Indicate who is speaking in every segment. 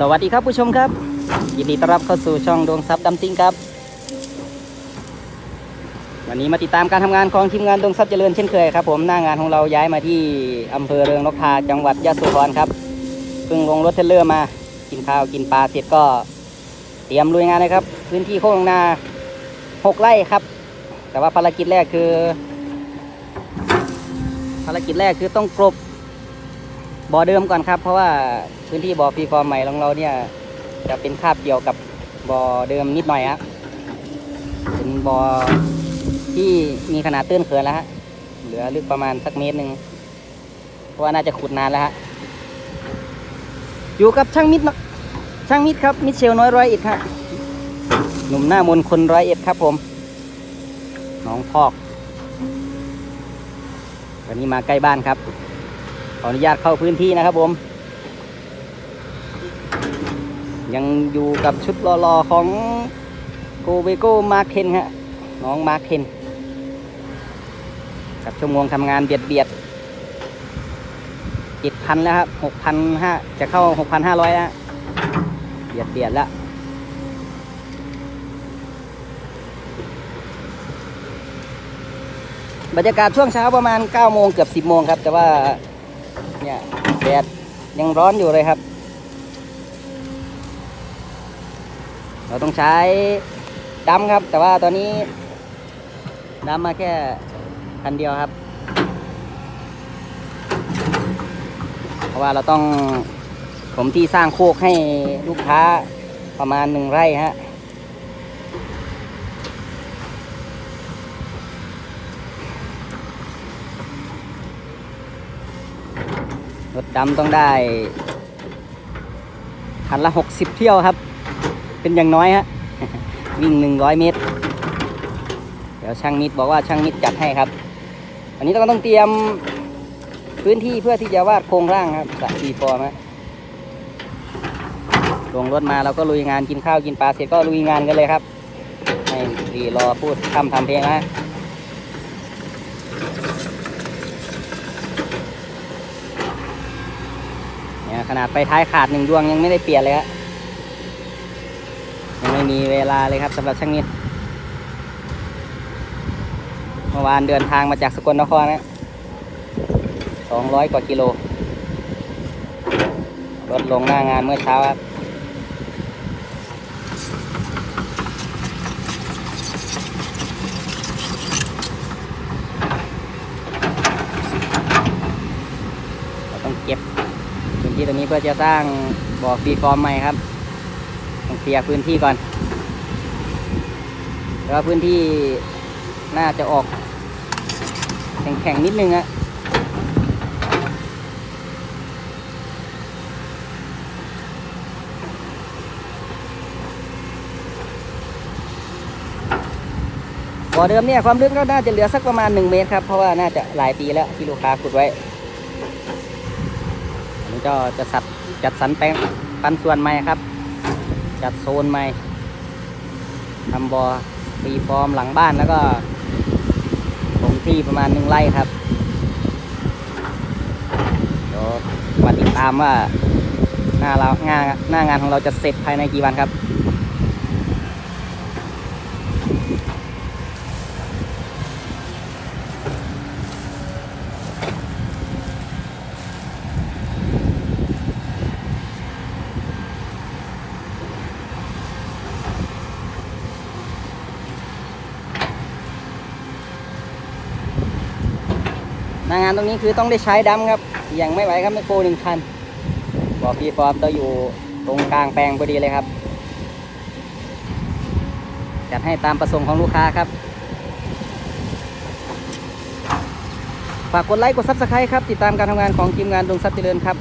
Speaker 1: สวัสดีครับผู้ชมครับ ยินดีต้อนรับเข้าสู่ช่องดวงทรัพย์ดำซิงครับ วันนี้มาติดตามการทำงานของทีมงานดวงทรัพย์เจริญเช่นเคยครับผมหน้างานของเราย้ายมาที่อำเภอเรืองนกทาจังหวัดยะโสธรครับเพิ่งลงรถเทเลอร์มา กินข้าวกินปลาเสร็จก็เตรียมลุยงานเลยครับ พื้นที่โค้งนาหกไร่ครับ แต่ว่าภารกิจแรกคือ ภารกิจแรกคือต้องกลบ บ่อเดิมก่อนครับ เพราะว่าพื้นที่บ่อฟรีฟอร์มใหม่ของเราเนี่ย จะเป็นคาบเกี่ยวกับบ่อเดิมนิดหน่อยฮะเป็นบ่อที่มีขนาดตื้นเขินแล้วฮะเหลือลึกประมาณสักเมตรหนึ่งเพราะว่าน่าจะขุดนานแล้วฮะอยู่กับช่างมิดช่างมิดครับมิดเชลน้อยร้อยเอ็ดฮะหนุ่มหน้ามนคนร้อยเอ็ดครับผมน้องพอกวันนี้มาใกล้บ้านครับ ออนุญาตเข้าพื้นที่นะครับผม ยังอยู่กับชุดรอๆของโกเบโก้มาร์เคนฮะน้องมาร์เคนกับชั่วโมงทำงานเบียดเบียดเจ็ดพันแล้วครับหกพันห้าจะเข้าหกพันห้าร้อยแล้วเบียดเบียดแล้วบรรยากาศช่วงเช้าประมาณ9โมงเกือบ 10โมงครับ แต่ว่า เนี่ยแดดยังร้อนอยู่เลยครับ เราต้องใช้ดำครับ แต่ว่าตอนนี้ดำมาแค่คันเดียวครับ เพราะว่าเราต้องผมที่สร้างโคกให้ลูกค้าประมาณหนึ่งไร่ฮะ รถดำต้องได้คันละหกสิบเที่ยวครับ เป็นอย่างน้อยฮะ วิ่งหนึ่งร้อยเมตร เดี๋ยวช่างมิดบอกว่าช่างมิดจัดให้ครับ อันนี้เราก็ต้องเตรียมพื้นที่เพื่อที่จะวาดโครงร่างครับสระสีฟอร์มฮะลงรถมาเราก็ลุยงานกินข้าวกินปลาเสร็จก็ลุยงานกันเลยครับ ไม่รีรอพูดคำทำเพลงนะ เนี่ย ขนาดไปท้ายขาดหนึ่งดวงยังไม่ได้เปลี่ยนเลยฮะยังไม่มีเวลาเลยครับสำหรับช่างนิดเมื่อวานเดินทางมาจากสกลนครนะสองร้อยกว่ากิโลรถลงหน้างานเมื่อเช้าครับเราต้องเก็บ พื้นที่ นี้เพื่อจะสร้างบ่อฟรีฟอร์มใหม่ครับต้องเคลียร์พื้นที่ก่อนแต่ว่าพื้นที่น่าจะออก แข็งๆนิดนึงอะบ่อเดิมเนี่ยความลึกก็น่าจะเหลือสักประมาณ 1 เมตรครับ เพราะว่าน่าจะหลายปีแล้วที่ลูกค้าขุดไว้ ก็จะสัดจัดสรรแปลงปันส่วนใหม่ครับ จัดโซนใหม่ทำบอ่อปีฟอร์มหลังบ้านแล้วก็ผมที่ประมาณหนึ่งไร่ครับเดี๋ยวมาติดตามว่าหน้าเรางานหน้างานของเราจะเสร็จภายในกี่วันครับ งานตรงนี้คือต้องได้ใช้ดำครับ อยังไม่ไหวครับไมโคหนึ่งคันบ่อฟรีฟอร์มตัวอยู่ตรงกลางแปลงพอดีเลยครับ จัดให้ตามประสงค์ของลูกค้าครับ ฝากกดไลค์กดซับสไครต์ครับ ติดตามการทำงานของทีมงานดวงทรัพย์เจริญครับ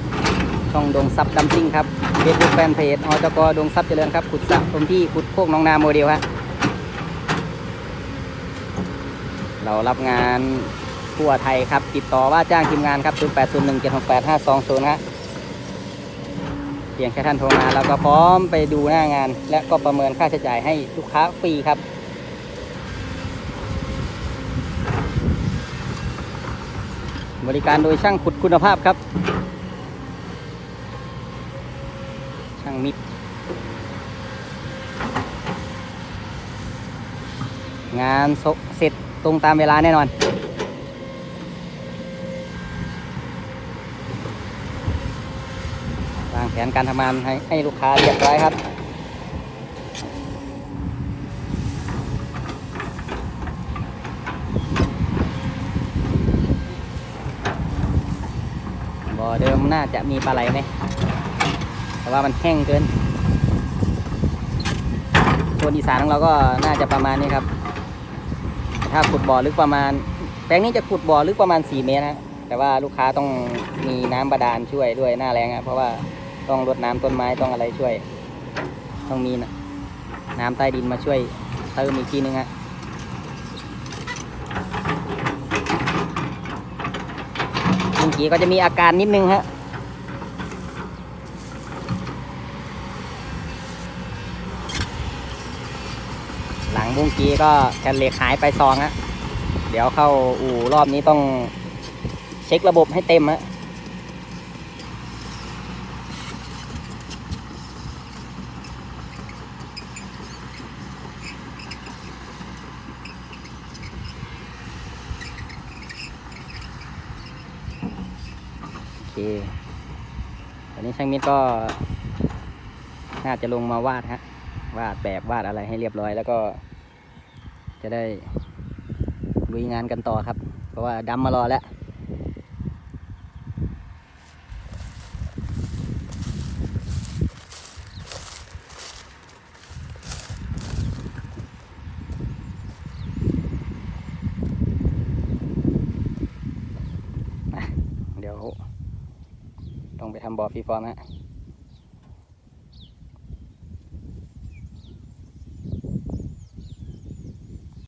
Speaker 1: ช่องดวงทรัพย์ดำซิ่งครับเฟซบุ๊กแฟนเพจอจกดวงทรัพย์เจริญครับขุดสระตรงที่ขุดโคกน้องนาโมเดลฮะเรารับงาน ทั่วไทยครับ ติดต่อว่าจ้างทีมงานครับ 0 8 0 1 7 6 8 5 2 0ฮะเพียงแค่ท่านโทรมาเราก็พร้อมไปดูหน้างาน และก็ประเมินค่าใช้จ่ายให้ลูกค้าฟรีครับบริการโดยช่างขุดคุณภาพครับ ช่างมิกงานเสร็จตรงตามเวลาแน่นอน วาง แผนการทำงานให้ให้ลูกค้าเรียบร้อยครับ บ่อเดิมน่าจะมีปลาไหลไหมแต่ว่ามันแห้งเกินโซนอีสานของเราก็น่าจะประมาณนี้ครับ ถ้าขุดบ่อลึกประมาณ แปลงนี้จะขุดบ่อลึกประมาณ 4 เมตรนะแต่ว่าลูกค้าต้องมีน้ำบาดาลช่วยด้วยหน้าแรงอะเพราะว่า ต้องรดน้ำต้นไม้ต้องอะไรช่วย ต้องมีนะน้ำใต้ดินมาช่วยเติมอีกทีนึงฮะลุงกีก็จะมีอาการนิดนึงฮะหลังบุ้งกี้ก็แผ่นเหล็กหายไปซองฮะเดี๋ยวเข้าอู่รอบนี้ต้องเช็คระบบให้เต็มฮะ เคตอนนี้ช่างมิตรก็ น่าจะลงมาวาดฮะ วาดแบบวาดอะไรให้เรียบร้อย แล้วก็ จะได้ลุยงานกันต่อครับ เพราะว่าดำมารอแล้ว เดี๋ยว ต้อง ไปทำบอฟรีฟอร์มฮะ